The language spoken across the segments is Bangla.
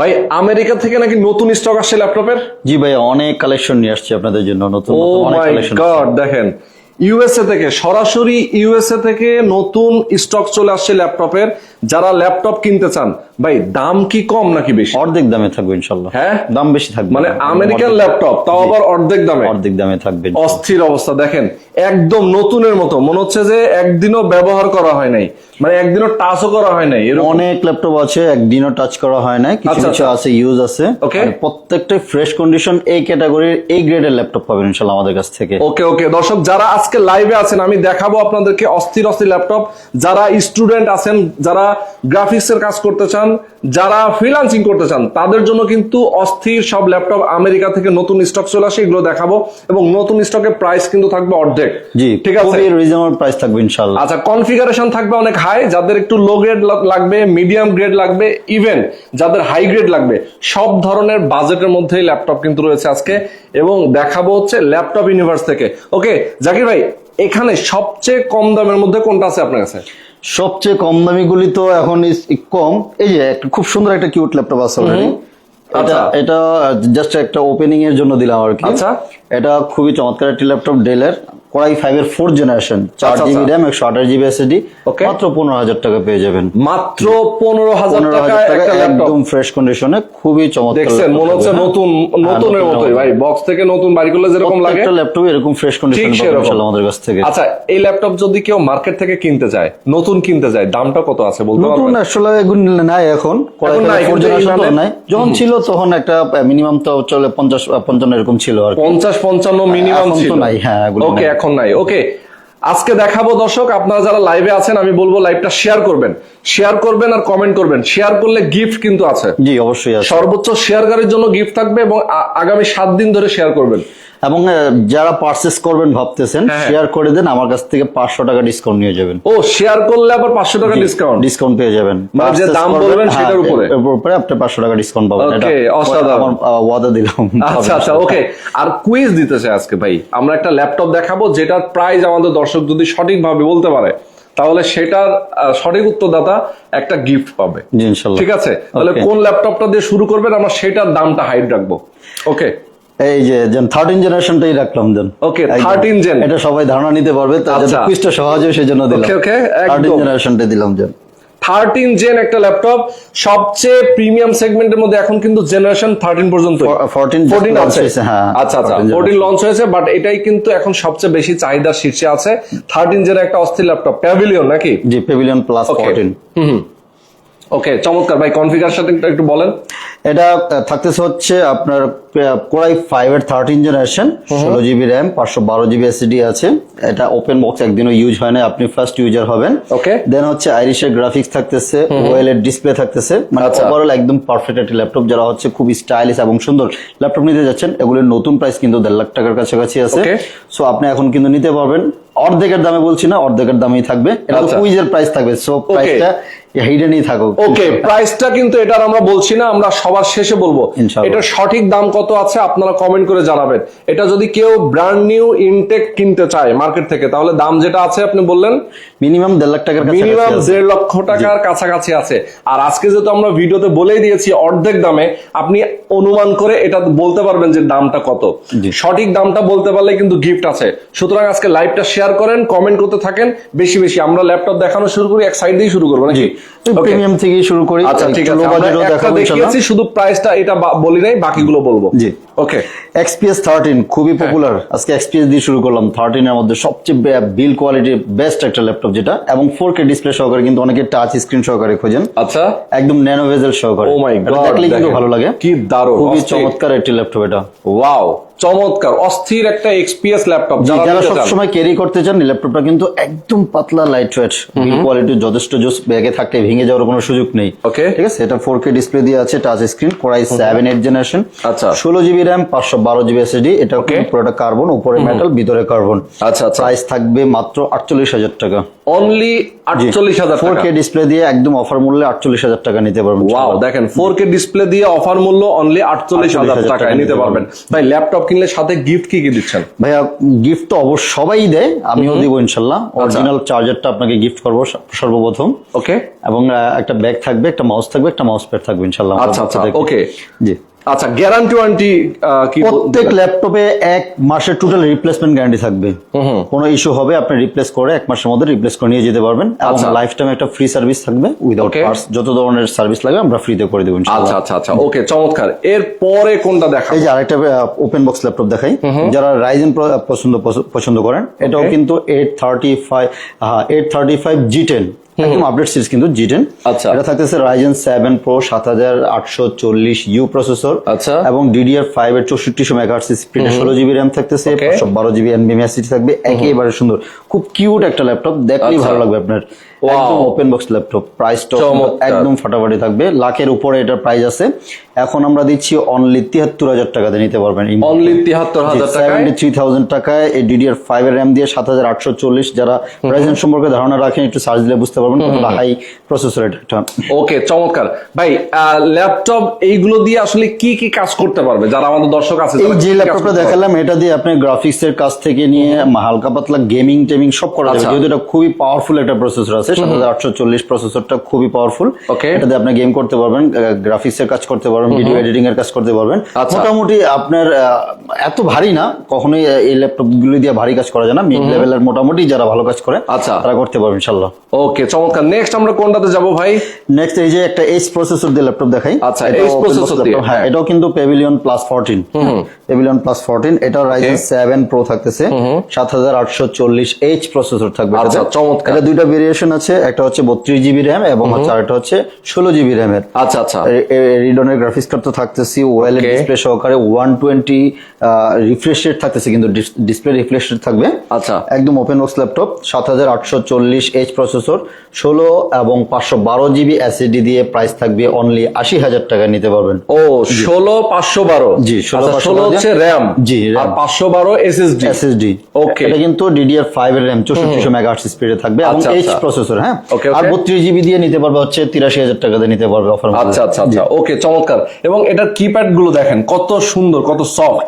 ভাই আমেরিকা থেকে নাকি নতুন স্টক আসছে ল্যাপটপের? জি ভাই অনেক কালেকশন নিয়ে আসছে আপনাদের জন্য নতুন নতুন অনেক কালেকশন গড দেখেন ইউএসএ থেকে সরাসরি ইউএসএ থেকে নতুন স্টক চলে আসছে ল্যাপটপের যারা ল্যাপটপ কিনতে চান। ভাই দাম কি কম নাকি বেশি? অর্ধেক দামে থাকবে ইনশাল্লাহ হ্যাঁ? দাম বেশি থাকবে। মানে। আমেরিকান ল্যাপটপ তাও আবার অর্ধেক দামে। অর্ধেক দামে থাকবে। অস্থির অবস্থা দেখেন একদম নতুনের মতো। মনে হচ্ছে যে একদিনও ব্যবহার করা হয় নাই। মানে একদিনও টাচও করা হয় নাই অনেক ল্যাপটপ আছে একদিনও টাচ করা হয় না কিছু আচ্ছা, কিছু আছে ইউজ আছে. আর ফ্রেশ কন্ডিশন এই ক্যাটাগরির এই গ্রেডের ল্যাপটপ পাবেন আমাদের কাছ থেকে। ওকে ওকে দর্শক যারা আজকে লাইভে আছেন আমি দেখাবো আপনাদেরকে অস্থির অস্থির ল্যাপটপ যারা স্টুডেন্ট আছেন যারা গ্রাফিক্স এর কাজ করতে চান যারা ফ্রিল্যান্সিং করতে চান তাদের জন্য কিন্তু অস্থির সব ল্যাপটপ আমেরিকা থেকে নতুন স্টক চলে আসে এগুলো দেখাবো। এবং নতুন স্টকের প্রাইস কিন্তু থাকবে অর্ধেক। জি ঠিক আছে? রিজনেবল প্রাইস থাকবে ইনশাল্লাহ। আচ্ছা কনফিগারেশন থাকবে অনেক হাই যাদের একটু লো গ্রেড লাগবে মিডিয়াম গ্রেড লাগবে ইভেন যাদের হাই গ্রেড লাগবে সব ধরনের বাজেটের মধ্যেই ল্যাপটপ কিন্তু রয়েছে আজকে। এবং দেখাবো হচ্ছে ল্যাপটপ ইউনিভার্স থেকে। ওকে জাকির ভাই এখানে সবচেয়ে কম দামের মধ্যে কোনটা আছে আপনার কাছে? সবচেয়ে কম দামি গুলি তো এখন কম। এই যে একটা খুব সুন্দর একটা কিউট ল্যাপটপ আছে অলরেডি এটা আচ্ছা। এটা জাস্ট একটা ওপেনিং এর জন্য দিলাম আর কি। আচ্ছা। এটা খুবই চমৎকার একটি ল্যাপটপ ডেলের কোরাই ফাইভ এর ফোর জেনারেশন চার আচ্ছা, জিবি আচ্ছা। র্যাম একশো আঠাশ জিবি এসএসডি মাত্র পনেরো হাজার টাকা পেয়ে যাবেন। মাত্র পনেরো হাজার টাকা একটা একদম ফ্রেশ কন্ডিশনে খুবই চমৎকার দেখছেন মনে হচ্ছে হ্যাঁ? নতুন নতুনের মতোই। ভাই বক্স থেকে নতুন বাড়ি করলে যেরকম লাগে প্রত্যেকটা ল্যাপটপ এরকম ফ্রেশ কন্ডিশন পাবেন ইনশাআল্লাহ আমাদের কাছ থেকে। আচ্ছা এই ল্যাপটপ যদি কেউ মার্কেট থেকে কিনতে চায় নতুন কিনতে যায় দামটা কত আছে বলতে নতুন আসলে এগুলো নাই এখন এখন নাই, ফোর জেনারেশন তো নাই। যখন ছিল তখন একটা মিনিমাম তো চলে পঞ্চাশ পঞ্চান্ন এরকম ছিল আর। পঞ্চাশ পঞ্চান্ন মিনিমাম এখন তো ছিল। নাই, হ্যাঁ, এগুলো ওকে। এখন নাই। ওকে আজকে দেখাবো দর্শক আপনারা যারা লাইভে আছেন আমি বলব লাইভটা শেয়ার করবেন। শেয়ার করবেন আর কমেন্ট করবেন। শেয়ার করলে গিফট কিন্তু আছে। জি অবশ্যই সর্বোচ্চ শেয়ারকারীর জন্য গিফট থাকবে এবং আগামী সাত দিন ধরে শেয়ার করবেন। এবং যারা পার্চেস করবেন ভাবতেছেন হ্যাঁ। শেয়ার করে দেন আমার কাছ থেকে পাঁচশো টাকা ডিসকাউন্ট নিয়ে যাবেন। ও শেয়ার করলে আবার পাঁচশো টাকা ডিসকাউন্ট ডিসকাউন্ট পেয়ে যাবেন। মানে যে দাম বলবেন হ্যাঁ, সেটার উপরে? উপরে আপনি পাঁচশো টাকা ডিসকাউন্ট পাবেন। Okay, অসাধারণ। ওয়াদা দিলাম। আচ্ছা আচ্ছা ওকে। আর কুইজ দিতেছে আজকে ভাই। আমরা একটা ল্যাপটপ দেখাবো যেটার প্রাইস আমাদের দর্শক যদি সঠিকভাবে বলতে পারে তাহলে সেটার সঠিক উত্তরদাতা একটা গিফট পাবে। ঠিক আছে? তাহলে কোন ল্যাপটপটা দিয়ে শুরু করবেন? আমরা সেটার দামটা হাইড রাখব। ওকে? এই যে যেন থার্টিন জেনারেশনটাই রাখলাম যেন একদম। 13 gen। এটা সবাই ধারণা নিতে পারবে তো আচ্ছা। কুইজটা সহজ হয় সেজন্য দিলাম Okay, okay, থার্টিন। জেনারেশনটা দিলাম যেন থার্টিন জেন একটা ল্যাপটপ সবচেয়ে প্রিমিয়াম সেগমেন্টের মধ্যে এখন কিন্তু জেনারেশন থার্টিন পর্যন্ত 14 just ফোরটিন আছে হ্যাঁ, আচ্ছা আচ্ছা 14 ফোরটিন লঞ্চ হয়েছে বাট এটাই কিন্তু এখন সবচেয়ে বেশি চাহিদার শীর্ষে আছে থার্টিন জেন একটা অস্থির ল্যাপটপ প্যাভিলিয়ন নাকি G pavilion plus. Fourteen okay চমৎকার। ভাই কনফিগারেশন একটু বলেন। এটা থাকতেছে হচ্ছে আপনার কোরাই ফাইভ এর থার্টিন জেনারেশন ষোলো জিবি র্যাম পাঁচশো বারো জিবি এসডি আছে। এটা ওপেন বক্স একদিনও ইউজ হয় না আপনি ফার্স্ট ইউজার হবেন। Okay. দেন হচ্ছে আইরিশের গ্রাফিক্স থাকতেছে ওয়েল এর ডিসপ্লে থাকতেছে। মানে আচ্ছা। ওভারঅল একদম পারফেক্ট একটি ল্যাপটপ যারা হচ্ছে খুব স্টাইলিশ এবং সুন্দর ল্যাপটপ নিতে যাচ্ছেন এগুলোর নতুন প্রাইস কিন্তু দেড় লাখ টাকার কাছাকাছি আছে। সো আপনি এখন কিন্তু নিতে পারবেন। অর্ধেকের দামে বলছি না অর্ধেকের দামেই থাকবে। এটা আচ্ছা। কুইজের প্রাইস থাকবে। সো প্রাইসটা হিডেনই থাকুক। ওকে প্রাইসটা কিন্তু এটার আমরা বলছি না আমরা সবার শেষে বলব। এটার সঠিক দাম কত আছে আপনারা কমেন্ট করে জানাবেন। এটা যদি কেউ ব্র্যান্ড নিউ ইনটেক কিনতে চায় মার্কেট থেকে তাহলে দাম যেটা আছে আপনি বললেন মিনিমাম দেড় লাখ টাকার মিনিমাম দেড় লক্ষ টাকার কাছাকাছি আছে। আর আজকে যেহেতু আমরা ভিডিওতে বলেই দিয়েছি অর্ধেক দামে আপনি অনুমান করে এটা বলতে পারবেন যে দামটা কত। সঠিক দামটা বলতে পারলে কিন্তু গিফট আছে। সুতরাং আজকে লাইভটা শেয়ার করেন কমেন্ট করতে থাকেন বেশি বেশি। আমরা ল্যাপটপ দেখানো শুরু করি এক সাইড দিয়ে শুরু করব নাকি. প্রিমিয়াম থেকে শুরু করি। আচ্ছা ঠিক আছে আমরা একটা দেখিয়েছি শুধু প্রাইসটা এটা বলি নাই বাকিগুলো বলব। জি। ওকে XPS 13 খুবই হ্যাঁ। পপুলার আজকে XPS দিয়ে শুরু করলাম। 13 এর মধ্যে সবচেয়ে বিল কোয়ালিটি বেস্ট একটা ল্যাপটপ যেটা এবং 4K ডিসপ্লে সহকারে কিন্তু অনেকে টাচ স্ক্রিন সহকারে খোঁজেন। আচ্ছা। একদম ন্যানো ভেজেল সহকারে। ও মাই গড দেখলে কিন্তু ভালো লাগে। কি দারুণ। খুবই চমৎকার একটি ল্যাপটপ এটা। ওয়াও চমৎকার অস্থির একটা এক্সপিএস ল্যাপটপ যারা চান। সবসময় ক্যারি করতে চান ল্যাপটপটা কিন্তু একদম পাতলা লাইট ওয়েট বিল কোয়ালিটি যথেষ্ট জোস ব্যাগে থাকলে ভেঙে যাওয়ার কোনো সুযোগ নেই। ওকে ঠিক আছে? এটা ফোর কে ডিসপ্লে দিয়ে আছে touch screen core i seven eight generation আচ্ছা। ষোলো জিবি র্যাম পাঁচশো বারো জিবি এসএসডি এটা. পুরোটা কার্বন উপরে মেটাল ভিতরে কার্বন আচ্ছা আচ্ছা। প্রাইস থাকবে মাত্র আটচল্লিশ হাজার টাকা। অনলি আটচল্লিশ হাজার ফোর কে ডিসপ্লে দিয়ে একদম অফার মূল্যে আটচল্লিশ হাজার টাকা নিতে পারবেন ওয়াও দেখেন ফোর কে ডিসপ্লে দিয়ে অফার মূল্য অনলি আটচল্লিশ হাজার 48,000 টাকায় নিতে পারবেন। ভাই ল্যাপটপ কিনলে সাথে গিফট কি কি দিচ্ছেন? ভাইয়া গিফট তো অবশ্য সবাই দেয় আমিও দিব ইনশাল্লাহ অরিজিনাল চার্জারটা আপনাকে গিফট করব সর্বপ্রথম। ওকে এবং একটা ব্যাগ থাকবে একটা মাউস থাকবে একটা মাউস প্যাড থাকবে ইনশাল্লাহ আচ্ছা আচ্ছা ওকে জি। আচ্ছা গ্যারান্টি ওয়ারেন্টি কি প্রত্যেক ল্যাপটপে এক মাসের টোটাল রিপ্লেসমেন্ট গ্যারান্টি থাকবে। কোনো ইস্যু হবে আপনি রিপ্লেস করে এক মাসের মধ্যে রিপ্লেস করে নিয়ে যেতে পারবেন। এবং আচ্ছা। লাইফ টাইম একটা ফ্রি সার্ভিস থাকবে উইদাউট. পার্টস যত ধরনের সার্ভিস লাগবে আমরা ফ্রিতে করে দেবো আচ্ছা আচ্ছা আচ্ছা। ওকে চমৎকার। এর পরে কোনটা দেখা এই যে আরেকটা ওপেন বক্স ল্যাপটপ দেখাই। যারা রাইজেন পছন্দ পছন্দ করেন এটাও কিন্তু eight thirty five eight thirty five G ten একদম আপডেট সিরিজ কিন্তু জি টেন আচ্ছা। এটা থাকতেছে রাইজেন সেভেন প্রো সাত হাজার আটশো চল্লিশ ইউ প্রসেসর আচ্ছা। এবং ডিডিআর ফাইভ এর চৌষট্টি চৌষট্টিশো মেগাহার্স স্পিড ষোলো জিবি র্যাম থাকতেছে. বারো জিবি এনবিএমএসি থাকবে একেবারে সুন্দর খুব কিউট একটা ল্যাপটপ দেখলেই আচ্ছা। ভালো লাগবে আপনার. একদম ওপেন বক্স ল্যাপটপ প্রাইসটা চমৎকার। একদম ফাটাফাটি থাকবে। লাখের উপরে এটার প্রাইস আছে। এখন আমরা দিচ্ছি অনলি তিয়াত্তর হাজার টাকাতে নিতে পারবেন। অনলি তিয়াত্তর হাজার সেভেন্টি থ্রি থাউজেন্ড টাকায় এই ডিডিআর ফাইভ এর র্যাম দিয়ে সাত হাজার আটশো চল্লিশ। যারা সম্পর্কে ধারণা রাখেন একটু সার্চ দিলে বুঝতে পারবেন কতটা হাই প্রসেসর এটা। ওকে চমৎকার। ভাই ল্যাপটপ এইগুলো দিয়ে আসলে কি কি কাজ করতে পারবে? যারা আমাদের দর্শক আছে এই যে ল্যাপটপটা দেখালাম এটা দিয়ে আপনি গ্রাফিক্স এর কাজ থেকে নিয়ে হালকা পাতলা গেমিং টেমিং সব করা যাবে। আচ্ছা। যেহেতু এটা খুবই পাওয়ারফুল একটা প্রসেসর আছে সাত হাজার আটশো চল্লিশ প্রসেসরটা খুবই পাওয়ারফুল Okay. এটাতে আপনি গেম করতে পারবেন গ্রাফিক্স এর কাজ করতে পারবেন ভিডিও এডিটিং এর কাজ করতে পারবেন। আচ্ছা। মোটামুটি আপনার এত ভারী না কখনোই এই ল্যাপটপ গুলি দিয়ে ভারী কাজ করা যায় না। মিড লেভেলের মোটামুটি যারা ভালো কাজ করে আচ্ছা। তারা করতে পারবে ইনশাল্লাহ ওকে চমৎকার। নেক্সট আমরা কোনটাতে যাব ভাই? নেক্সট এই যে একটা এইচ প্রসেসর দিয়ে ল্যাপটপ দেখাই। আচ্ছা, H open দিয়ে, হ্যাঁ। এটাও কিন্তু pavilion plus fourteen pavilion plus fourteen এটা রাইজেন সেভেন প্রো থাকতেছে। সাত হাজার আটশো চল্লিশ এইচ প্রসেসর থাকবে আচ্ছা, চমৎকার। এটা দুইটা ভেরিয়েশন আছে একটা হচ্ছে বত্রিশ জিবি র্যাম এবং হচ্ছে আরেকটা হচ্ছে ষোলো জিবি র্যামের আচ্ছা আচ্ছা। রিডনের গ্রাফিক্স কার্ড তো থাকতেছি ওয়েল ডিসপ্লে সহকারে ওয়ান টোয়েন্টি রিফ্রেশ রেট থাকতেছে কিন্তু ডিসপ্লে রিফ্রেশ রেট থাকবে। আচ্ছা। একদম ওপেন বক্স ল্যাপটপ সাত হাজার আটশো চল্লিশ এইচ প্রসেসর ষোলো এবং পাঁচশো বারো G B S S D দিয়ে প্রাইস থাকবে অনলি আশি হাজার টাকা নিতে পারবেন। ও ষোলো পাঁচশো বারো? জি, 16 ষোলো 512 হচ্ছে র্যাম জি, আর পাঁচশো বারো এসএসডি এসএসডি Okay. এটা কিন্তু ডিডিআর ফাইভ এর র্যাম চৌষট্টিশো মেগাহার্টজ স্পিডে থাকবে এবং এইচ আচ্ছা। প্রসেসর হ্যাঁ. আর বত্রিশ জিবি দিয়ে নিতে পারবে হচ্ছে তিরাশি হাজার টাকা দিয়ে নিতে পারবে অফার আচ্ছা আচ্ছা আচ্ছা। ওকে চমৎকার। এবং এটার কিপ্যাডগুলো দেখেন কত সুন্দর কত সফট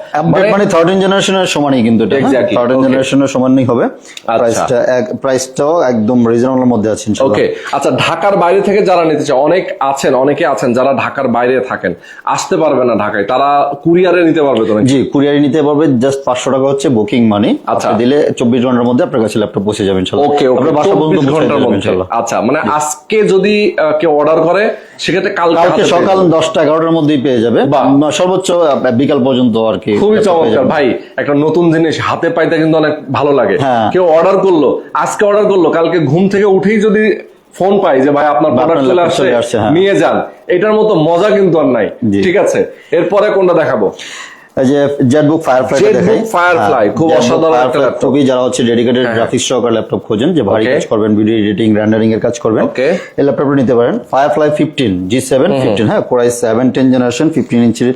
মানে থার্টিন জেনারেশনের সমানই কিন্তু এটা থার্টিন জেনারেশনের সমানই হবে। আচ্ছা। প্রাইসটা প্রাইসটাও একদম রিজনেবলের মধ্যে আছে ওকে আচ্ছা ঢাকার বাইরে থেকে যারা নিতে চায় অনেক আছেন অনেকে আছেন যারা ঢাকার বাইরে থাকেন আসতে পারবে না ঢাকায় তারা কুরিয়ারে নিতে পারবে তো? জি কুরিয়ারে নিতে পারবে জাস্ট পাঁচশো টাকা হচ্ছে বুকিং মানি আচ্ছা। দিলে চব্বিশ ঘণ্টার মধ্যে আপনার কাছে ল্যাপটপ পৌঁছে যাবে ইনশাল্লাহ ওকে ওকে বাসা পর্যন্ত পৌঁছে ঘণ্টার আচ্ছা মানে আজকে যদি কেউ অর্ডার করে সেক্ষেত্রে কালকে সকাল দশটা এগারোটার মধ্যেই পেয়ে যাবে। সর্বোচ্চ বিকাল পর্যন্ত আর কি খুবই চমৎকার। ভাই একটা নতুন জিনিস হাতে পাইতে কিন্তু অনেক ভালো লাগে। হ্যাঁ। কেউ অর্ডার করল আজকে অর্ডার করল কালকে ঘুম থেকে উঠেই যদি ফোন পাই যে ভাই আপনার প্রোডাক্ট চলে আসছে হ্যাঁ। নিয়ে যান। এটার মতো মজা কিন্তু আর নাই। ঠিক আছে? এরপরে কোনটা দেখাবো? যে জেটবুক ফায়ারফ্লাই Jetbook Firefly, খুব অসাধারণ একটা laptop। খুবই যারা হচ্ছে ডেডিকেটেড গ্রাফিক্স সহকারে ল্যাপটপ খোঁজেন যে ভারী কাজ করবেন ভিডিও এডিটিং রেন্ডারিং এর কাজ করবেন। এই ল্যাপটপটা নিতে পারেন। Firefly fifteen G seven fifteen হ্যাঁ core i seven ten generation fifteen ইঞ্চির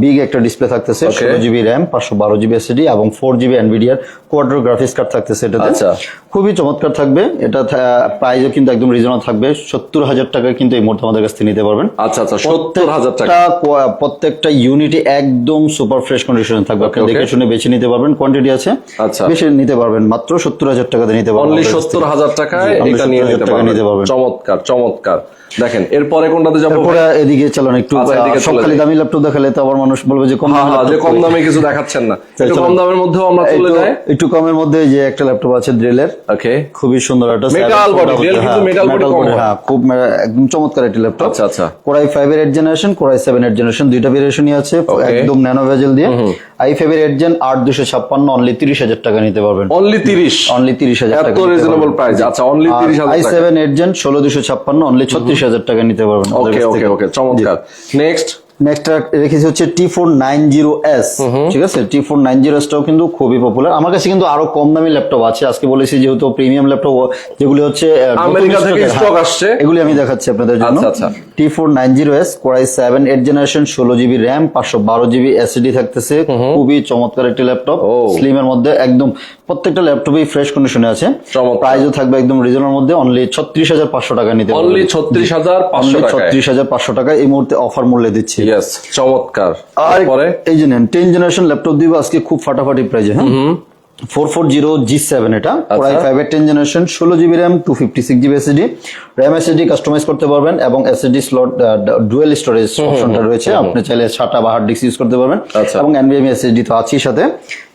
বিগ একটা ডিসপ্লে থাকতেছে Okay. ষোলো জিবি র্যাম পাঁচশো বারো G B S S D এবং ফোর জিবি এনভিডিয়ার কোয়াড্রো গ্রাফিক্স কার্ড থাকতেছে এটাতে। আচ্ছা। খুবই চমৎকার থাকবে। এটা প্রাইসও কিন্তু একদম রিজনেবল থাকবে। সত্তর হাজার টাকা কিন্তু এই মুহূর্তে আমাদের কাছ থেকে নিতে পারবেন। আচ্ছা আচ্ছা সত্তর হাজার টাকা। প্রত্যেকটা প্রত্যেকটা ইউনিটি একদম সুপার ফ্রেশ কন্ডিশনে থাকবে। আপনি. দেখে শুনে বেছে নিতে পারবেন। কোয়ান্টিটি আছে। আচ্ছা। বেশি নিতে পারবেন মাত্র সত্তর হাজার টাকাতে নিতে পারবেন। অনলি সত্তর হাজার টাকায় এটা নিয়ে নিতে পারবেন। চমৎকার চমৎকার। দেখেন এরপরে কোনটাতে যাব? তারপরে এদিকে চলুন একটু আচ্ছা, এদিকে সব চলে খালি যাই। দামি ল্যাপটপ দেখালে তো আবার মানুষ বলবে যে কম হ্যাঁ হ্যাঁ যে কম দামে কিছু দেখাচ্ছেন না। একটু কম দামের মধ্যেও আমরা চলে যাই একটু কমের মধ্যে যে একটা ল্যাপটপ আছে ড্রেলের ওকে খুবই সুন্দর একটা Metal body, Dell কিন্তু metal body কম হ্যাঁ খুব একদম চমৎকার একটি ল্যাপটপ আচ্ছা, আচ্ছা। কোরাই ফাইভ এর eight generation core i seven এর জেনারেশন দুইটা ভেরিয়েশনই আছে. একদম ন্যানো ভেজেল দিয়ে আই ফাইভ এর এইট জেন আট দুশো ছাপ্পান্ন অনলি তিরিশ হাজার টাকা নিতে পারবেন। অনলি তিরিশ? অনলি তিরিশ হাজার টাকা রিজনেবল প্রাইস আচ্ছা অনলি তিরিশ হাজার আই সেভেন এইট জেন ষোলো দুশো ছাপ্পান্ন অনলি ছত্রিশ হাজার টাকা নিতে পারবেন। ওকে ওকে ওকে চমৎকার। নেক্সট নেক্সট রেখেছি হচ্ছে T four nine zero S ঠিক আছে? টি ফোর নাইন জিরো এসটাও কিন্তু খুবই পপুলার আমার কাছে কিন্তু আরও কম দামি ল্যাপটপ আছে। আজকে বলেছি যেহেতু প্রিমিয়াম ল্যাপটপ যেগুলি হচ্ছে আমেরিকা থেকে হ্যাঁ, আসছে। এগুলি আমি দেখাচ্ছি আপনাদের জন্য। T four nine zero S core i seven eight generation ষোলো জিবি র্যাম পাঁচশো বারো জিবি এসএসডি থাকতেছে। খুবই চমৎকার একটি ল্যাপটপ। স্লিমের মধ্যে একদম প্রত্যেকটা ল্যাপটপই ফ্রেশ কন্ডিশনে আছে। প্রাইজও প্রাইসও থাকবে একদম রিজনের মধ্যে অনলি ছত্রিশ হাজার পাঁচশো টাকা নিতে অনলি ছত্রিশ হাজার পাঁচশো অনলি ছত্রিশ হাজার পাঁচশো টাকা এই মুহূর্তে অফার মূল্যে দিচ্ছি। চমৎকার। আর এই যে নেন টেন জেনারেশন ল্যাপটপ দিব আজকে খুব ফাটাফাটি প্রাইজে হ্যাঁ? Four four zero G seven এটা। প্রায় ফাইভ এর টেন জেনারেশন ষোলো G B RAM two fifty six G B S S D RAM S S D customise করতে পারবেন এবং এসএসডি স্লট ডুয়েল স্টোরেজ অপশনটা রয়েছে। আপনি চাইলে সাটা বা হার্ড ডিস্ক ইউজ করতে পারবেন। আচ্ছা। এবং এনভিএমই এসএসডি তো আছেই সাথে।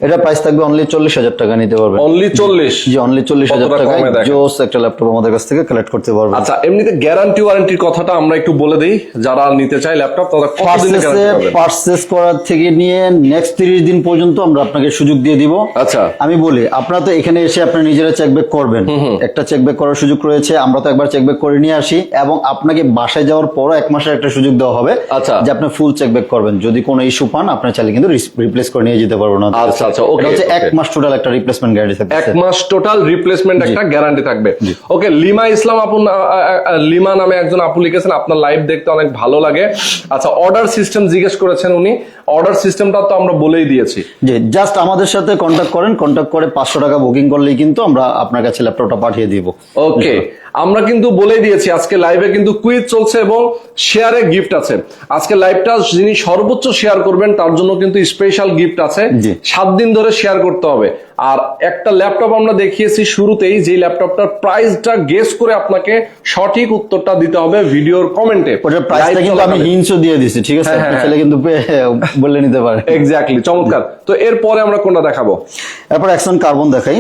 এটা প্রাইস থাকবে অনলি চল্লিশ হাজার টাকা নিতে পারবেন। অনলি চল্লিশ? জি অনলি চল্লিশ হাজার টাকায় জোস একটা ল্যাপটপ আমাদের কাছ থেকে কালেক্ট করতে পারবেন। আচ্ছা এমনিতে গ্যারান্টি ওয়ারেন্টির কথাটা আমরা একটু বলে দিই। যারা নিতে চায় ল্যাপটপ তারা পার্সেস করার থেকে নিয়ে নেক্সট তিরিশ দিন পর্যন্ত আমরা আপনাকে সুযোগ দিয়ে দিব। আচ্ছা। আমি বলি আপনারা তো এখানে এসে আপনারা নিজেরা চেক ব্যাক করবেন। একটা চেক ব্যাক করার সুযোগ রয়েছে আমরা তো একবার চেক ব্যাক করে নিয়ে আসি এবং আপনাকে বাসায় যাওয়ার পরও এক মাসের একটা সুযোগ দেওয়া হবে আচ্ছা। যে আপনি ফুল চেক ব্যাক করবেন। যদি কোনো ইস্যু পান আপনার চাইলে কিন্তু রিপ্লেস করে নিয়ে যেতে পারবেন। না আচ্ছা, আচ্ছা, এটা হচ্ছে এক মাস টোটাল একটা রিপ্লেসমেন্ট গ্যারান্টি থাকবে এক মাস টোটাল রিপ্লেসমেন্ট একটা গ্যারান্টি থাকবে। ওকে লিমা ইসলাম আপু লিমা নামে একজন আপু লিখেছেন আপনার লাইভ দেখতে অনেক ভালো লাগে। আচ্ছা অর্ডার সিস্টেম জিজ্ঞেস করেছেন উনি। অর্ডার সিস্টেমটা তো আমরা বলেই দিয়েছি। যে জাস্ট আমাদের সাথে কন্ট্যাক্ট করেন কন্ট্যাক্ট করে পাঁচশো টাকা বুকিং করলেই কিন্তু আমরা আপনার কাছে ল্যাপটপটা পাঠিয়ে দিব। ওকে আমরা কিন্তু বলে দিয়েছি আজকে লাইভে কিন্তু কুইজ চলছে এবং শেয়ারে গিফট আছে। আজকে লাইভটা যিনি সর্বোচ্চ শেয়ার করবেন তার জন্য কিন্তু স্পেশাল গিফট আছে। সাত দিন ধরে শেয়ার করতে হবে। আর একটা ল্যাপটপ আমরা দেখিয়েছি শুরুতেই যে ল্যাপটপটার প্রাইসটা গেস করে আপনাকে সঠিক উত্তরটা দিতে হবে ভিডিওর কমেন্টে। ওটার প্রাইসটা কিন্তু আমি হিন্টসও দিয়ে দিছি ঠিক আছে? হ্যাঁ, আপনি হ্যাঁ, চাইলে কিন্তু বলে নিতে পারেন এক্স্যাক্টলি চমৎকার। তো এরপরে আমরা কোনটা দেখাবো? এরপর এক্সন কার্বন দেখাই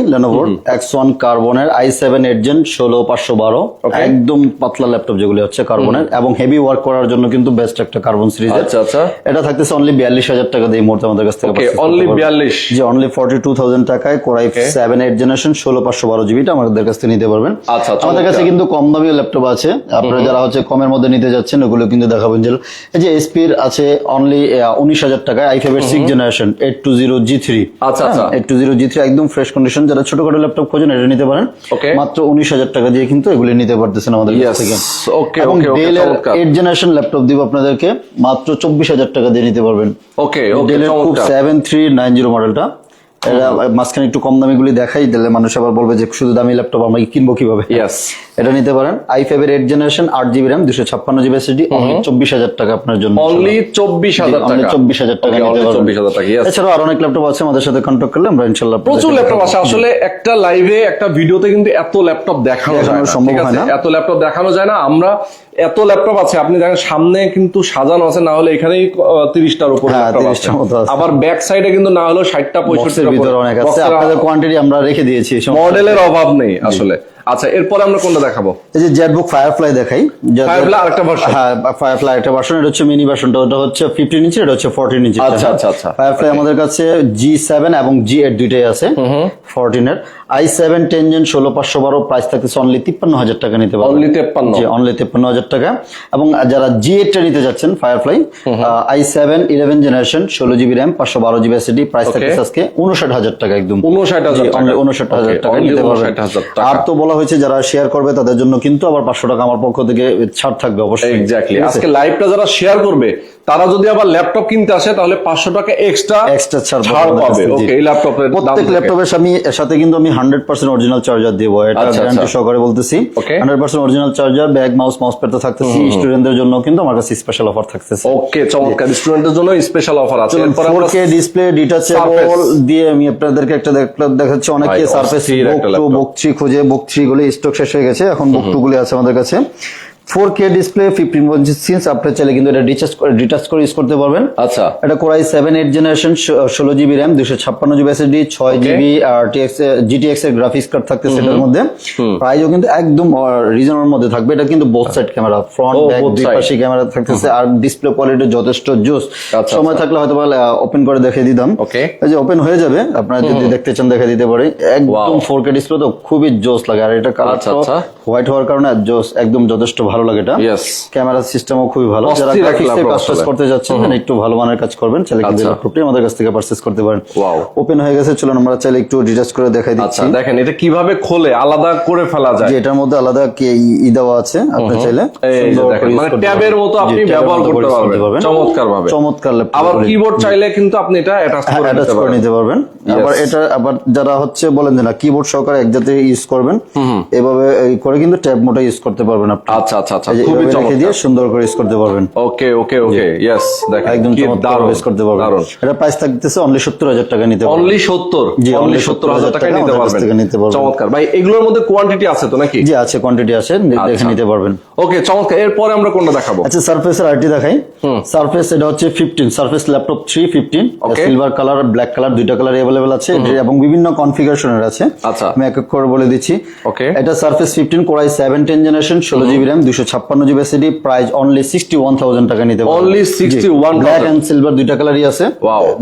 এক্স ওয়ান কার্বনের আই সেভেন এইট জেন ষোলো পাঁচশো বারো। Okay. একদম পাতলা ল্যাপটপ যেগুলো হচ্ছে কার্বনের এবং হেভি ওয়ার্ক করার জন্য কিন্তু বেস্ট একটা কার্বন সিরিজ আচ্ছা আচ্ছা। এটা থাকতেছে অনলি বিয়াল্লিশ হাজার টাকা দিয়ে এই মুহূর্তে আমাদের কাছ থেকে ওকে অনলি পারবেন। বিয়াল্লিশ। জি অনলি ফর্টি টু থাউজেন্ড টাকায় core i seven eight generation ষোলো পাঁচশো বারো জিবিটা আমাদের কাছ থেকে নিতে পারবেন। আচ্ছা, আমাদের কাছে কিন্তু কম দামি ল্যাপটপ আছে। আপনারা যারা হচ্ছে কমের মধ্যে নিতে যাচ্ছেন ওগুলো কিন্তু দেখাবেন। যে এই যে এসপির আছে অনলি উনিশ হাজার টাকায় আই ফাইভের six generation eight two zero G three আচ্ছা, আচ্ছা। Eight two zero G three একদম ফ্রেশ কন্ডিশন যারা ছোটখাটো ল্যাপটপ খোঁজেন এটা নিতে পারেন. মাত্র উনিশ হাজার টাকা দিয়ে কিন্তু এগুলি নিতে পারতেছেন আমাদের কাছ থেকে। okay, এবং ডেলের চমৎকার। এইট জেনারেশন ল্যাপটপ দিব আপনাদেরকে মাত্র চব্বিশ হাজার টাকা দিয়ে নিতে পারবেন। ওকে ওকে খুব সেভেন থ্রি নাইন জিরো মডেলটা মাঝখানে একটু কম দামি গুলি দেখাই, দিলে মানুষ আবার বলবে যে, শুধু দামি ল্যাপটপ আমরা কিনবো কীভাবে? ইয়েস এটা নিতে পারেন। আই ফাইভ এর এইট জেনারেশন আট জিবি র্যাম দুশো ছাপ্পান্ন জিবি এসএসডি অনলি চব্বিশ হাজার টাকা আপনার জন্য অনলি চব্বিশ হাজার টাকা। চব্বিশ হাজার টাকা চব্বিশ হাজার টাকা। এছাড়াও আরও অনেক ল্যাপটপ আছে আমাদের সাথে কন্ট্যাক্ট করলে আমরা ইনশাল্লাহ প্রচুর ল্যাপটপ আছে। আসলে একটা লাইভে একটা ভিডিওতে কিন্তু এত ল্যাপটপ দেখানো যায় না, সম্ভব হয় না। এত ল্যাপটপ দেখানো যায় না। আমরা এত ল্যাপটপ আছে আপনি জানেন সামনে কিন্তু সাজানো আছে না হলে এখানেই তিরিশটার উপর হ্যাঁ, 30 টার মতো আছে। আবার ব্যাক সাইডে কিন্তু না হলেও ষাটটা পঁয়ষট্টির ভিতরে অনেক আছে। আপনাদের কোয়ান্টিটি আমরা রেখে দিয়েছি মডেলের অভাব নেই আসলে। আচ্ছা এরপরে আমরা কোনটা দেখাবো? এই যে জেটবুক ফায়ারফ্লাই দেখাই। Firefly আরেকটা version? হ্যাঁ ফায়ারফ্লাই একটা ভার্সন এটা হচ্ছে মিনি ভার্সনটা ওটা হচ্ছে ফিফটিন ইঞ্চি এটা হচ্ছে ফোরটিন ইঞ্চি আচ্ছা, আচ্ছা, আচ্ছা। ফায়ারফ্লাই আমাদের কাছে জি সেভেন এবং জি এইট দুইটাই আছে ফোরটিন এর। আই সেভেন টেন জেন ষোলো পাঁচশো প্রাইস থাকতেছে অনলি তিপ্পান্ন হাজার টাকা নিতে পারবেন। Only 53 জি অনলি তিপ্পান্ন হাজার টাকা। এবং যারা জি এইটটা নিতে যাচ্ছেন Firefly I seven eleven generation ষোলো জিবি র্যাম পাঁচশো বারো জিবি এসএসডি প্রাইস. থাকতেছে আজকে উনষাট হাজার টাকা একদম। উনষাট হাজার জি, টাকা। only 59 হাজার টাকা নিতে পারবেন। 59 টাকা। আর তো বলা হয়েছে যারা শেয়ার করবে তাদের জন্য কিন্তু আবার পাঁচশো টাকা আমার পক্ষ থেকে ছাড় থাকবে অবশ্যই। এক্স্যাক্টলি আজকে লাইভটা যারা শেয়ার করবে তারা যদি আবার ল্যাপটপ কিনতে আসে তাহলে পাঁচশো টাকা এক্সট্রা এক্সট্রা ছাড় পাবে ওকে এই ল্যাপটপের প্রত্যেক। ল্যাপটপের আমি এর সাথে কিন্তু আমি হান্ড্রেড পার্সেন্ট অরিজিনাল চার্জার দিব। এটা আচ্ছা, গ্যারান্টি আচ্ছা। সহকারে বলতেছি। Hundred percent original charger bag mouse mouse pad তো থাকতেছি। স্টুডেন্টদের জন্য কিন্তু আমার কাছে স্পেশাল অফার থাকতেছে। ওকে চমৎকার। স্টুডেন্টের জন্য স্পেশাল অফার আছে। কে ডিসপ্লে ডিটাচেবল দিয়ে আমি আপনাদেরকে একটা দেখাচ্ছি। অনেকে surface book two book three খুঁজে বুক থ্রি গুলো স্টক শেষ হয়ে গেছে। এখন বুক টু গুলি আছে আমাদের কাছে। ফোর কে ডিসপ্লে ফিফটিন পঞ্চাশ সিন্স আপনি চাইলে কিন্তু এটা ডিটাচ করে ডিটাচ করে ইউজ করতে পারবেন। আচ্ছা। এটা core i seven eight generation ষোলো জিবি র্যাম দুশো ছাপ্পান্ন জিবি এসএসডি ছয় জিবি আর টিএক্স জিটিএক্স এর গ্রাফিক্স কার্ড থাকতে সেটার মধ্যে। প্রাইসও কিন্তু একদম রিজনের মধ্যে থাকবে। এটা কিন্তু both side camera front back দুই পাশে ক্যামেরা থাকতেছে। আর ডিসপ্লে কোয়ালিটি যথেষ্ট জোস আচ্ছা, সময় থাকলে হয়তো ওপেন করে দেখে দিতাম। Okay. এই যে ওপেন হয়ে যাবে। আপনারা যদি দেখতে চান দেখে দিতে পারি। একদম ফোর কে ডিসপ্লে তো খুবই জোস লাগে। আর এটা কালার আচ্ছা। হোয়াইট হওয়ার কারণে জোস একদম যথেষ্ট ভালো। ভালো লাগে এটা। ক্যামেরা সিস্টেমও খুবই ভালো। যারা একটা কাজ করতে যাচ্ছেন মানে একটু ভালো মানের কাজ করবেন চাইলে কিন্তু আচ্ছা। ল্যাপটপটি আমাদের কাছ থেকে পারচেজ করতে পারেন. ওপেন হয়ে গেছে চলুন আমরা চাইলে একটু ডিটেলস করে দেখাই আচ্ছা দিচ্ছি দেখেন এটা কীভাবে খোলে? আলাদা করে ফেলা যায়। এটার মধ্যে আলাদা কি ই দেওয়া আছে আপনি চাইলে মানে ট্যাবের মতো আপনি ব্যবহার করতে পারবেন। চমৎকার ভাবে। চমৎকার ল্যাপটপ আবার কিবোর্ড চাইলে কিন্তু আপনি এটা অ্যাটাচ করে নিতে পারবেন। আবার এটা আবার যারা হচ্ছে বলেন যে না কিবোর্ড সহকারে এক জাতীয় ইউজ করবেন এভাবে এই করে কিন্তু ট্যাব মোটা ইউজ করতে পারবেন আপনি। আচ্ছা। আচ্ছা আচ্ছা খুবই রেখে দিয়ে সুন্দর করে ইউজ করতে পারবেন। ওকে ওকে ওকে ইয়েস দেখেন একদম চমৎকার দারুণ ইউজ করতে পারবেন। দারুণ। এটা প্রাইস থাকতেছে অনলি সত্তর হাজার টাকা নিতে পারবেন। অনলি সত্তর? জি, অনলি only সত্তর হাজার 70,000 টাকা নিতে পারবেন। চমৎকার। ভাই এগুলোর মধ্যে কোয়ান্টিটি আছে তো নাকি? জি আছে কোয়ান্টিটি আছে। দেখে আচ্ছা। নিতে পারবেন। ওকে চমৎকার। এরপরে আমরা কোনটা দেখাবো? আচ্ছা সারফেসের আরটি দেখাই। সারফেস এটা হচ্ছে fifteen surface laptop three fifteen Okay. Silver colour black colour দুইটা কালার অ্যাভেলেবেল আছে। এবং বিভিন্ন কনফিগারেশনের আছে। আচ্ছা। আমি এক এক করে বলে দিচ্ছি। Okay. এটা surface fifteen core i seven ten generation ষোলো জিবি র্যাম দুশো ছাপ্পান্ন GB SSD price only sixty one thousand টাকা নিতে পারবেন। Only 61,000 ব্ল্যাক এন্ড সিলভার দুইটা কালারই আছে.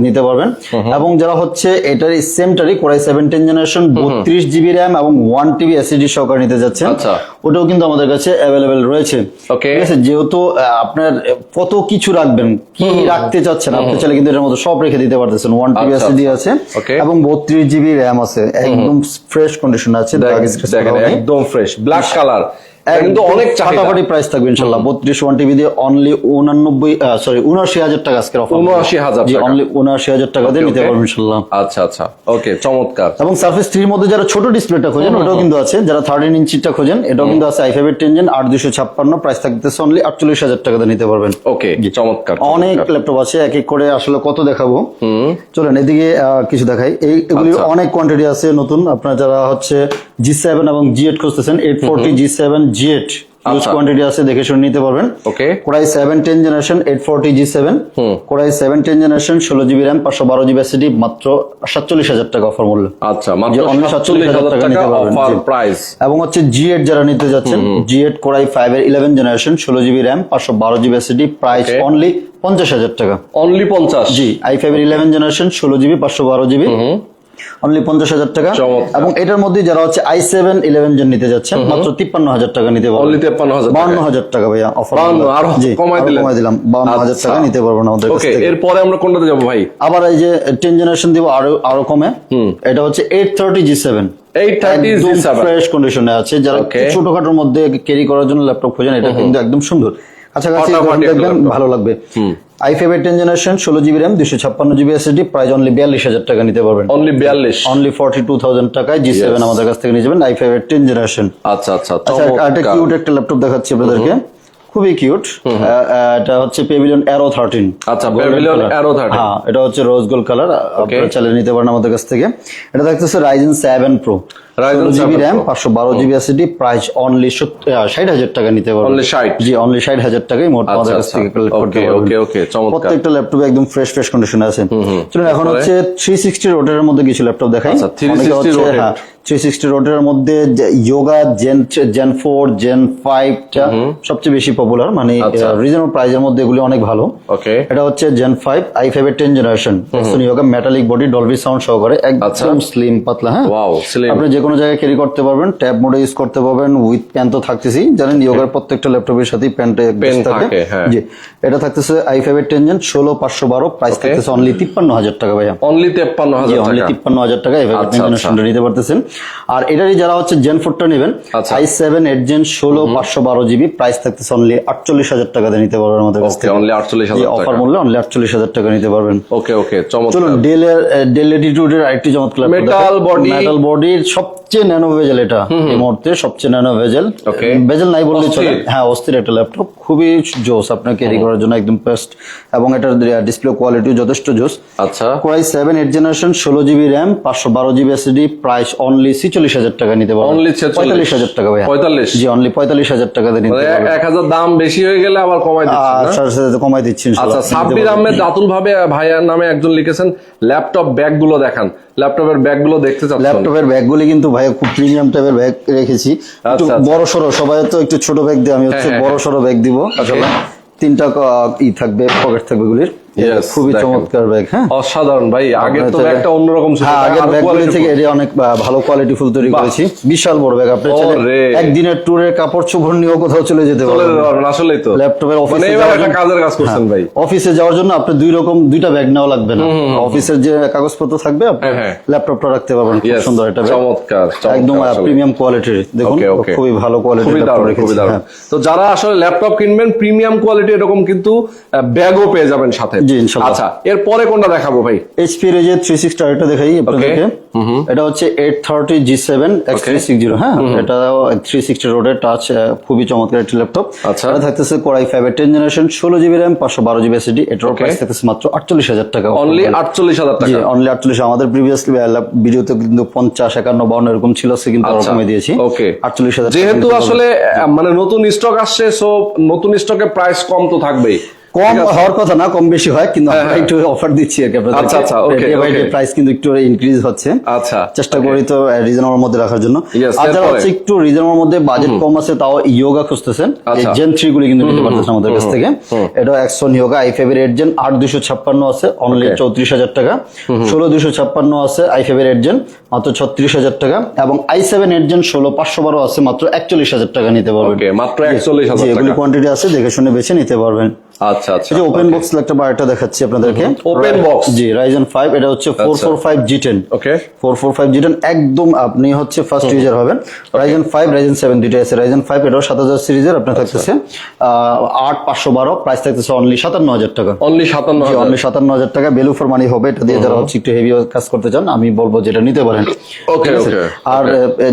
নিতে পারবেন। এবং যারা হচ্ছে এটার সেমটারই core i seven ten generation বত্রিশ জিবি র্যাম এবং ওয়ান টিবি এসিডি সহকারে নিতে যাচ্ছেন। আচ্ছা। ওটাও কিন্তু আমাদের কাছে অ্যাভেলেবেল রয়েছে. ঠিক আছে যেহেতু আপনার কত কিছু রাখবেন কি রাখতে চাচ্ছেন আপনি চাইলে কিন্তু এটার মধ্যে সব রেখে দিতে পারতেছেন। ওয়ান টিবি এসিডি আছে এবং বত্রিশ জিবি র্যাম আছে। একদম ফ্রেশ কন্ডিশন আছে। একদম ফ্রেশ ব্ল্যাক কালার কিন্তু অনেক ফাটাফাটি প্রাইস থাকবে ইনশাল্লাহ। বত্রিশ ওয়ান টিভি দিয়ে অনলি উনানব্বই সরি উনআশি হাজার টাকা আজকের অফার 79,000 জি টাকা। অনলি উনআশি হাজার টাকা দিয়ে নিতে. পারবেন ইনশাল্লাহ। আচ্ছা আচ্ছা। ওকে চমৎকার। এবং সার্ফেস থ্রির মধ্যে যারা ছোট ডিসপ্লেটা খোঁজেন ওটাও কিন্তু আছে। যারা থার্টিন ইঞ্চিটা খোঁজেন এটাও কিন্তু আছে। আই ফাইভ এর টেনজেন আট দুশো ছাপ্পান্ন প্রাইস থাকতেছে অনলি আটচল্লিশ হাজার টাকা দিয়ে নিতে পারবেন। ওকে চমৎকার অনেক ল্যাপটপ আছে এক এক করে আসলে কত দেখাবো। চলেন এদিকে কিছু দেখাই। এই এগুলি আচ্ছা। অনেক কোয়ান্টিটি আছে নতুন। আপনার যারা হচ্ছে জি সেভেন এবং জি এইট খুঁজতেছেন। Eight forty G seven G eight use. Quantity আছে দেখে শুনে নিতে পারবেন। Okay core i seven ten generation eight forty G seven core i seven ten generation ষোলো জিবি র্যাম পাঁচশো বারো জিবি এসিডি মাত্র সাতচল্লিশ হাজার টাকা অফার মূল্য। আচ্ছা মাত্র যে only 47,000 টাকা টাকা নিতে পারবেন, প্রাইস এবং হচ্ছে জি এইট যারা নিতে যাচ্ছেন G eight core i five এর ইলেভেন জেনারেশন ষোলো জিবি র্যাম পাঁচশো বারো জিবি এসিডি প্রাইস অনলি পঞ্চাশ হাজার টাকা। অনলি পঞ্চাশ। জি আই ফাইভ এর ইলেভেন জেনারেশন ষোলো জিবি পাঁচশো বারো জিবি অনলি পঞ্চাশ হাজার টাকা। এবং এটার মধ্যে যারা হচ্ছে আই সেভেন ইলেভেন জেন নিতে যাচ্ছেন মাত্র তিপ্পান্ন হাজার টাকা নিতে পারবেন। অনলি তেপ্পান্ন হাজার বাউন্ন হাজার টাকা ভাইয়া অফার 52 আরও কমাই দিলেন। কমাই দিলাম। বাউন্ন হাজার আচ্ছা। টাকা নিতে পারবেন আমাদের কাছ থেকে। এরপরে আমরা কোনটাতে যাব ভাই? আবার এই যে টেন জেনারেশন দিব আরও আরও কমে। এটা হচ্ছে eight thirty G seven fresh কন্ডিশনে আছে। যারা ছোটখাটোর মধ্যে ক্যারি করার জন্য ল্যাপটপ খোঁজেন এটা কিন্তু একদম সুন্দর। কাছাকাছি দেখবেন ভালো লাগবে। আই ফাইভ এর টেন জেনারেশন ষোলো জিবি র্যাম দুশো ছাপ্পান্ন জিবি এসএসডি প্রাইস অনলি বিয়াল্লিশ হাজার টাকা নিতে পারবেন। অনলি বিয়াল্লিশ। অনলি ফর্টি টু থাউজেন্ড টাকায় জি সেভেন আমাদের কাছ থেকে নিয়ে যাবেন আই ফাইভ এর টেন জেনারেশন আচ্ছা আচ্ছা আচ্ছা একটা কিউট একটা ল্যাপটপ দেখাচ্ছি আপনাদেরকে। খুবই কিউট। এটা হচ্ছে পেভিলিয়ন অ্যারো থার্টিন আচ্ছা, Pavilion Aero 13 হ্যাঁ এটা হচ্ছে রোজ গোল্ড কালার আপনারা চালিয়ে নিতে পারেন আমাদের কাছ থেকে। এটা দেখতেছে Ryzen seven pro Ryzen GB 7 RAM. পাঁচশো বারো জিবি এসিডি প্রাইস অনলি ষাট হাজার টাকা নিতে পারবেন। Only 60 জি অনলি ষাট হাজার টাকাই মোট আমাদের কাছ আচ্ছা, থেকে কালেক্ট করতে পারবেন। প্রত্যেকটা ল্যাপটপ একদম ফ্রেশ ফ্রেশ কন্ডিশনে আছে। চলুন এখন হচ্ছে থ্রি সিক্সটি রোটের মধ্যে কিছু ল্যাপটপ দেখাই। আচ্ছা, 360 অনেকে হচ্ছে, rotate। হ্যাঁ থ্রি সিক্সটি রোটের মধ্যে Yoga gen gen four gen ফাইভটা সবচেয়ে বেশি পপুলার মানে আচ্ছা। রিজনেবল প্রাইসের মধ্যে এগুলি অনেক ভালো। ওকে এটা হচ্ছে জেন ফাইভ আই ফাইভ এর ten generation Yoga metallic body Dolby sound সহকারে আচ্ছা। একদম স্লিম পাতলা হ্যাঁ? আপনি যে কোনো জায়গায় ক্যারি করতে পারবেন ট্যাব মোডে ইউজ করতে পারবেন উইথ প্যান তো থাকতেছি। জানেন যোগার প্রত্যেকটা ল্যাপটপের সাথেই প্যান্টে থাকে, হ্যাঁ। জি। এটা থাকতেছে আই ফাইভ এর টেনজেন ষোলো পাঁচশো বারো প্রাইস থাকতেছে অনলি তিপ্পান্ন হাজার টাকা ভাইয়া। অনলি তেপ্পান্ন হাজার অনলি তিপ্পান্ন হাজার টাকা এই ফাইভ আচ্ছা, জেনারেশনটা নিতে পারতেছেন। আর এটারই যারা হচ্ছে জেন ফোরটা নেবেন। আই সেভেন এইট জেন ষোলো পাঁচশো বারো জিবি প্রাইস থাকতেছে অনলি আটচল্লিশ হাজার টাকা দিয়ে নিতে পারবেন আমাদের কাছ থেকে। অনলি আটচল্লিশ হাজার অফার মূল্যে অনলি আটচল্লিশ হাজার টাকা নিতে পারবেন। ওকে ওকে চলুন ডেলের ডেল ল্যাটিটিউডের আরেকটি চমৎকার Metal body। মেটাল বডির সবচেয়ে ন্যানো ভেজেল এটা এই মুহূর্তে সবচেয়ে ন্যানো ভেজেল। ভেজেল নাই বললে চলে। হ্যাঁ অস্থির একটা ল্যাপটপ খুবই জোস আপনার ক্যারি করার জন্য একদম বেস্ট এবং এটার ডিসপ্লে কোয়ালিটি যথেষ্ট জোস। আচ্ছা। Core i seven eight generation ষোলো জিবি র্যাম পাঁচশো বারো জিবি এসডি প্রাইস অনলি ছিচল্লিশ হাজার টাকা নিতে পারবেন 46 পঁয়তাল্লিশ হাজার টাকা ভাইয়া। 45 জি অনলি পঁয়তাল্লিশ হাজার টাকা দিয়ে নিতে মানে পারবেন এক হাজার দাম বেশি হয়ে গেলে আবার কমাই দিচ্ছেন না? আচ্ছা আচ্ছা, কমাই দিচ্ছি আচ্ছা সাব্বির আহমেদ রাতুল ভাবে ভাইয়ার নামে একজন লিখেছেন ল্যাপটপ ব্যাগগুলো দেখান। ল্যাপটপের ব্যাগগুলো দেখতে চাচ্ছেন। ল্যাপটপের ব্যাগগুলি কিন্তু ভাই খুব প্রিমিয়াম টাইপের ব্যাগ রেখেছি। একটু আচ্ছা, আচ্ছা। বড় সড়ো সবাই তো একটু ছোট ব্যাগ দিয়ে আমি হচ্ছে হ্যাঁ, বড় সড়ো ব্যাগ দিব। আসলে তিনটা ই থাকবে পকেট থাকবে গুলির খুবই চমৎকার ব্যাগ হ্যাঁ। অসাধারণ ভাই আগের তো একটা অন্যরকম ছিল। হ্যাঁ আগের ব্যাগগুলি থেকে এটা অনেক ভালো কোয়ালিটি ফুল তৈরি করেছি। বিশাল বড় ব্যাগ আপনি চাইলে একদিনের ট্যুরের কাপড় চোপড় কোথাও চলে যেতে পারবেন। আসলেই তো। ল্যাপটপের মানে অফিসে যাওয়ার একটা কাজের কাজ করছেন হ্যাঁ, ভাই অফিসে যাওয়ার জন্য আপনি দুই রকম দুইটা ব্যাগ নেওয়া লাগবে না। অফিসের যে কাগজপত্র থাকবে আপনি হ্যাঁ, হ্যাঁ। ল্যাপটপটা রাখতে পারবেন। খুব সুন্দর একটা চমৎকার একদম প্রিমিয়াম কোয়ালিটির দেখুন খুবই ভালো কোয়ালিটি খুবই দারুণ খুবই দারুণ। তো যারা আসলে ল্যাপটপ কিনবেন প্রিমিয়াম কোয়ালিটি এরকম কিন্তু ব্যাগও পেয়ে যাবেন সাথে। জি, ইনশাল্লাহ। আচ্ছা এরপরে কোনটা দেখাবো ভাই? এইচপি এর যে থ্রি সিক্সটি এটা দেখাই আপনাদেরকে। এটা হচ্ছে eight thirty G seven X three six zero হ্যাঁ এটা থ্রি সিক্সটি রোডের টাচ খুবই চমৎকার একটি ল্যাপটপ আচ্ছা। এটা থাকতেছে core i five ten generation ষোলো জিবি র্যাম পাঁচশো বারো জিবি এসএসডি এটার প্রাইস থাকতেছে মাত্র আটচল্লিশ হাজার টাকা। অনলি আটচল্লিশ হাজার জি টাকা। অনলি আটচল্লিশ। আমাদের প্রিভিয়াসলি ভিডিওতে কিন্তু পঞ্চাশ একান্ন বাউন্ন এরকম ছিল সে কিন্তু আরও আচ্ছা, কমে দিয়েছি। হাজার টাকা যেহেতু আসলে মানে নতুন স্টক আসছে সো নতুন স্টকে প্রাইস কম তো থাকবেই। কম হওয়ার কথা না কম বেশি হয় কিন্তু আমরা হ্যাঁ। একটু অফার দিচ্ছি আর কি আচ্ছা, আচ্ছা, day প্রাইস কিন্তু একটু ইনক্রিজ হচ্ছে। আচ্ছা চেষ্টা করি তো রিজনেবল মধ্যে রাখার জন্য। আর যারা হচ্ছে একটু রিজনেবল মধ্যে বাজেট কম আছে তাও ইয়োগা খুঁজতেছেন। এই আচ্ছা। জেন থ্রি গুলি কিন্তু নিতে পারতেছেন আমাদের কাছ থেকে। এটা একশন ইয়োগা আই ফাইভের এইট জেন আট দুশো ছাপ্পান্ন আছে অনলি Okay. চৌত্রিশ হাজার টাকা। ষোলো দুশো ছাপ্পান্ন আছে আই ফাইভের এইট জেন মাত্র ছত্রিশ হাজার টাকা এবং আই সেভেন এইট জেন ষোলো পাঁচশো বারো আছে মাত্র একচল্লিশ হাজার টাকা নিতে পারবেন। মাত্র একচল্লিশ হাজার এগুলি কোয়ান্টিটি আছে দেখে শুনে বেছে নিতে পারবেন। আচ্ছা আচ্ছা এই যে ওপেন বক্স একটা বারটা দেখাচ্ছি আপনাদেরকে। Open box? জি রাইজেন ফাইভ এটা হচ্ছে four four five G ten okay four four five G ten একদম আপনি হচ্ছে ফার্স্ট ইউজার হবেন। রাইজেন ফাইভ রাইজেন সেভেন দুইটা আছে। রাইজেন ফাইভ এটাও সাত হাজার সিরিজের আপনার থাকতেছে আহ, আট পাঁচশো বারো প্রাইস থাকতেছে অনলি সাতান্ন হাজার টাকা। অনলি সাতান্ন অনলি সাতান্ন হাজার টাকা ভ্যালু ফর মানি হবে। এটা দিয়ে যারা হচ্ছে একটু হেভি কাজ করতে চান আমি বলব যেটা নিতে পারেন। Okay, ওকে আর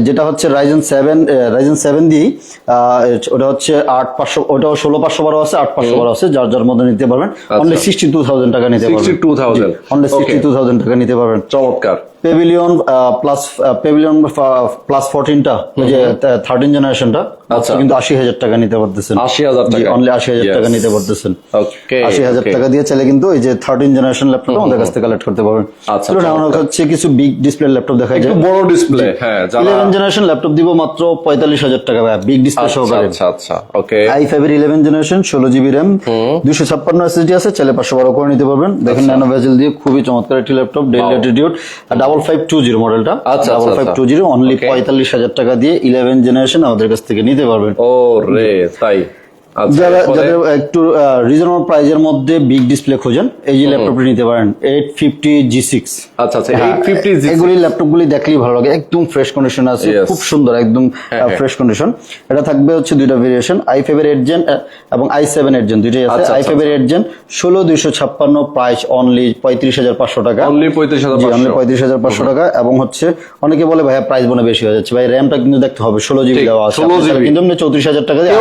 যেটা হচ্ছে রাইজেন সেভেন রাইজেন সেভেন দিয়ে ওটা হচ্ছে আট পাঁচশো ওটাও ষোলো পাঁচশো বারো আছে আট পাঁচশো বারো আছে যার যার মধ্যে নিতে পারবেন। অনলি টু থাউজেন্ড টাকা নিতে পারবেন। 62,000 only Okay. Sixty two thousand টাকা নিতে পারবেন। চমৎকার। পেভিলিয়ন প্লাস পেভিলিয়ন প্লাস ফোরটিনটা যে থার্টিন জেনারেশনটা আচ্ছা। কিন্তু আশি হাজার টাকা নিতে পারতেছেন। 80,000 টাকা। অনলি আশি হাজার টাকা নিতে পারতেছেন। আশি হাজার টাকা দিয়ে চাইলে কিন্তু এই যে থার্টিন জেনারেশন ল্যাপটপ আমাদের কাছ থেকে কালেক্ট করতে পারবেন। আচ্ছা, আমার চমৎকার। হচ্ছে কিছু বিগ ডিসপ্লে ল্যাপটপ দেখা যায় বড় ডিসপ্লে হ্যাঁ ইলেভেন জেনারেশন ল্যাপটপ দিব মাত্র পঁয়তাল্লিশ হাজার টাকা বিগ ডিসপ্লে আচ্ছা সহকারে। আচ্ছা আচ্ছা ওকে আই ফাইভ এর ইলেভেন জেনারেশন ষোলো জিবি র্যাম দুশো ছাপ্পান্ন এসএসডি আছে চাইলে পাঁচশো বারো করে নিতে পারবেন। দেখেন আচ্ছা। ন্যানো ভেজেল দিয়ে খুবই চমৎকার একটি laptop Dell Latitude double five two zero মডেলটা আচ্ছা, ডাবল আচ্ছা, ফাইভ আচ্ছা। টু জিরো অনলি পঁয়তাল্লিশ হাজার টাকা দিয়ে ইলেভেন জেনারেশন আমাদের কাছ থেকে নিতে পারবেন ও রে তাই আচ্ছা যারা যাদের একটু রিজনেবল প্রাইজের মধ্যে বিগ ডিসপ্লে খোঁজেন এই যে ল্যাপটপটি নিতে পারেন এইট ফিফটি জি সিক্স আচ্ছা আচ্ছা এইট ফিফটি এগুলি ল্যাপটপ গুলি দেখলেই ভালো লাগে একদম ফ্রেশ কন্ডিশন আছে খুব সুন্দর একদম হ্যাঁ, হ্যাঁ। ফ্রেশ কন্ডিশন এটা থাকবে হচ্ছে দুইটা ভেরিয়েশন আই এইট জেন এবং আই সেভেন এইট জেন দুইটাই আছে। আচ্ছা, আই এইট জেন ষোলো দুইশো ছাপ্পান্ন প্রাইস অনলি পঁয়ত্রিশ হাজার পাঁচশো টাকা। অনলি পঁয়ত্রিশ হাজার অনলি পঁয়ত্রিশ হাজার পাঁচশো টাকা এবং হচ্ছে অনেকে বলে ভাইয়া প্রাইস মনে বেশি হয়ে যাচ্ছে। ভাই র্যামটা কিন্তু দেখতে হবে ষোলো জিবি দেওয়া আছে। 16 আপনি চাইলে GB কিন্তু চৌত্রিশ হাজার টাকা দিয়ে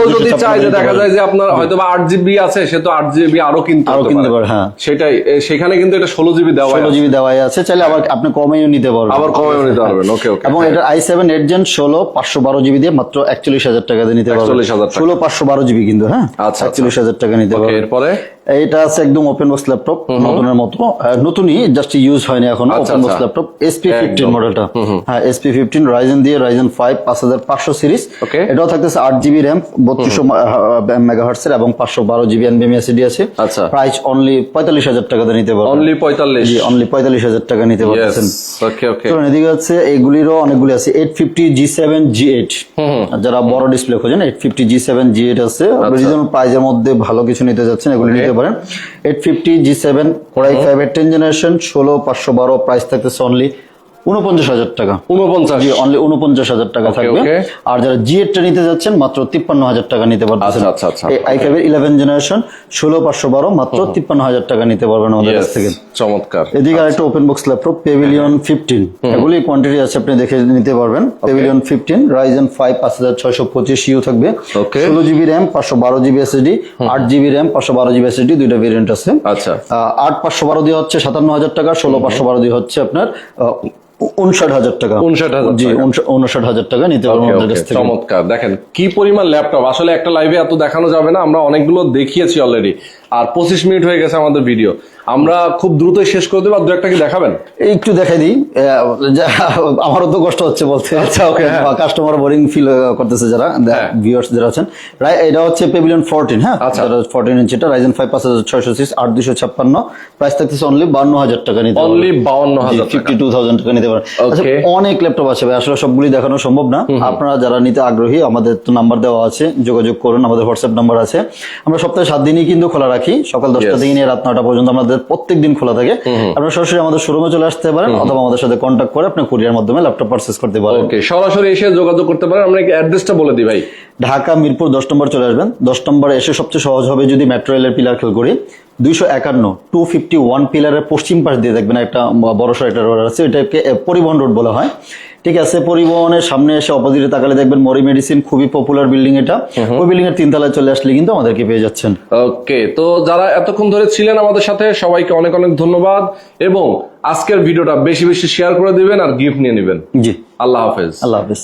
কেউ 856 যদি চায় যে। যায় আপনার হয়তো বা আট জিবি আছে সে তো আট জিবি আরও কিনতে আরও কিনতে পারে। হ্যাঁ। সেটাই সেখানে কিন্তু এটা ষোলো জিবি দেওয়া ষোলো জিবি দেওয়াই আছে চাইলে আবার আপনি কমেও নিতে পারবেন। আবার কমেও নিতে পারবেন ওকে ওকে। এবং এটা আই সেভেন এইট জেন ষোলো পাঁচশো বারো জিবি দিয়ে মাত্র একচল্লিশ হাজার টাকা দিয়ে নিতে পারবেন। 41,000 টাকা। ষোলো পাঁচশো বারো জিবি কিন্তু হ্যাঁ? আচ্ছা। একচল্লিশ হাজার টাকা নিতে পারবেন। এরপরে? এইটা আছে একদম ওপেন বক্স ল্যাপটপ নতুনের মতো। নতুনই জাস্ট ইউজ হয়নি এখন আচ্ছা, ওপেন বক্স আচ্ছা। Laptop SP fifteen. মডেলটা হ্যাঁ এসপি ফিফটিন রাইজেন দিয়ে রাইজেন ফাইভ পাঁচ হাজার পাঁচশো সিরিজ এটাও থাকতেছে আট জিবি র্যাম বত্রিশশো মেগাহার্টসের এবং পাঁচশো বারো জিবি এনবিএম এসিডি আছে। আচ্ছা। প্রাইস অনলি পঁয়তাল্লিশ হাজার টাকাতে নিতে পারবেন। অনলি পঁয়তাল্লিশ। অনলি পঁয়তাল্লিশ হাজার টাকা নিতে পারতেছেন। ওকে ওকে চলুন এদিকে হচ্ছে এগুলিরও অনেকগুলি আছে eight fifty G seven G eight যারা বড় ডিসপ্লে খোঁজেন eight fifty G seven G eight আছে। রিজনেবল প্রাইজের মধ্যে ভালো কিছু নিতে যাচ্ছেন এগুলি আচ্ছা। নিতে পারেন eight fifty G seven core i five এর টেন জেনারেশন ষোলো, পাঁচশো বারো প্রাইস থাকতেছে অনলি উনপঞ্চাশ হাজার টাকা। উনপঞ্চাশ অনলি উনপঞ্চাশ হাজার টাকা থাকবে। আর যারা জি এইটটা নিতে যাচ্ছেন মাত্র তিপ্পান্ন হাজার টাকা নিতে পারতেছেন আচ্ছা, আচ্ছা, আই ফাইভ ইলেভেন জেনারেশন ষোলো পাঁচশো বারো মাত্র তিপ্পান্ন হাজার টাকা নিতে পারবেন আমাদের কাছ থেকে। চমৎকার। এদিকে আরেকটা open box laptop Pavilion fifteen এগুলি কোয়ান্টিটি আছে আপনি দেখে নিতে পারবেন। পেভিলিয়ন ফিফটিন রাইজেন ফাইভ পাঁচ হাজার ছয়শো পঁচিশ ইউ থাকবে। ষোলো জিবি র্যাম পাঁচশো বারো জিবি এসএসডি আট জিবি র্যাম পাঁচশো বারো জিবি এসএসডি দুইটা ভেরিয়েন্ট আছে। আচ্ছা। আট পাঁচশো বারো দিয়ে হচ্ছে সাতান্ন হাজার টাকা ষোলো পাঁচশো বারো দিয়ে হচ্ছে আপনার উনষাট হাজার টাকা। 59,000 জি উনষাট হাজার টাকা নিতে পারবেন ওকে, আমাদের কাছ থেকে। চমৎকার। দেখেন কি পরিমাণ ল্যাপটপ আসলে একটা লাইভে এত দেখানো যাবে না আমরা অনেকগুলো দেখিয়েছি অলরেডি আর পঁচিশ মিনিট হয়ে গেছে আমাদের ভিডিও আমরা খুব দ্রুত শেষ করে দেবো আর দু একটা কি দেখাবেন? এই একটু দেখাই দিই। আমারও তো কষ্ট হচ্ছে বলতে। আচ্ছা, হ্যাঁ। কাস্টমার বোরিং ফিল করতেছে যারা হ্যাঁ। ভিউয়ার্স যারা আছেন। রাই- এটা হচ্ছে পেভিলিয়ন ফোরটিন হ্যাঁ? আচ্ছা। ফোরটিন ইঞ্চিটা রাইজেন ফাইভ পাঁচ হাজার ছয়শো সিক্স আট দুশো ছাপ্পান্ন। প্রাইস থাকতেছে অনলি বান্ন হাজার টাকা নিতে অনলি বাউন্ন হাজার ফিফটি টু থাউজেন্ড টাকা নিতে পারেন আচ্ছা, অনেক ল্যাপটপ আছে ভাই আসলে সবগুলি দেখানো সম্ভব না। আপনারা যারা নিতে আগ্রহী আমাদের তো নাম্বার দেওয়া আছে যোগাযোগ করুন আমাদের হোয়াটসঅ্যাপ নাম্বার আছে। আমরা সপ্তাহে সাত দিনই কিন্তু খোলা রাখি। সকাল দশটা থেকে নিয়ে রাত নটা পর্যন্ত আমাদের প্রত্যেক দিন খোলা থাকে। আপনারা সরাসরি আমাদের শোরুমে চলে আসতে পারেন অথবা আমাদের সাথে কন্ট্যাক্ট করে আপনি কুরিয়ার মাধ্যমে ল্যাপটপ পারচেস করতে পারেন। ওকে সরাসরি এসে যোগাযোগ করতে পারেন। আমরা অ্যাড্রেসটা বলে দিই ভাই। ঢাকা মিরপুর দশ নম্বর চলে আসবেন। দশ নম্বরে এসে সবচেয়ে সহজ হবে যদি মেট্রো রেলের পিলার খেল করি। দুইশো একান্ন টু ফিফটি ওয়ান পিলারের পশ্চিম পাশ দিয়ে দেখবেন একটা বড় সড় একটা রোড আছে। এটাকে পরিবহন রোড বলা হয়। ঠিক আছে পরিবহনের সামনে এসে অপোজিটে তাকালে দেখবেন মরি মেডিসিন খুবই পপুলার বিল্ডিং এটা। ওই বিল্ডিং এর তিনতলায় চলে আসলে কিন্তু আমাদেরকে পেয়ে যাচ্ছেন। ওকে তো যারা এতক্ষণ ধরে ছিলেন আমাদের সাথে সবাইকে অনেক অনেক ধন্যবাদ এবং আজকের ভিডিওটা বেশি বেশি শেয়ার করে দিবেন আর গিফট নিয়ে নেবেন। জি। আল্লাহ হাফেজ। আল্লাহ হাফিজ।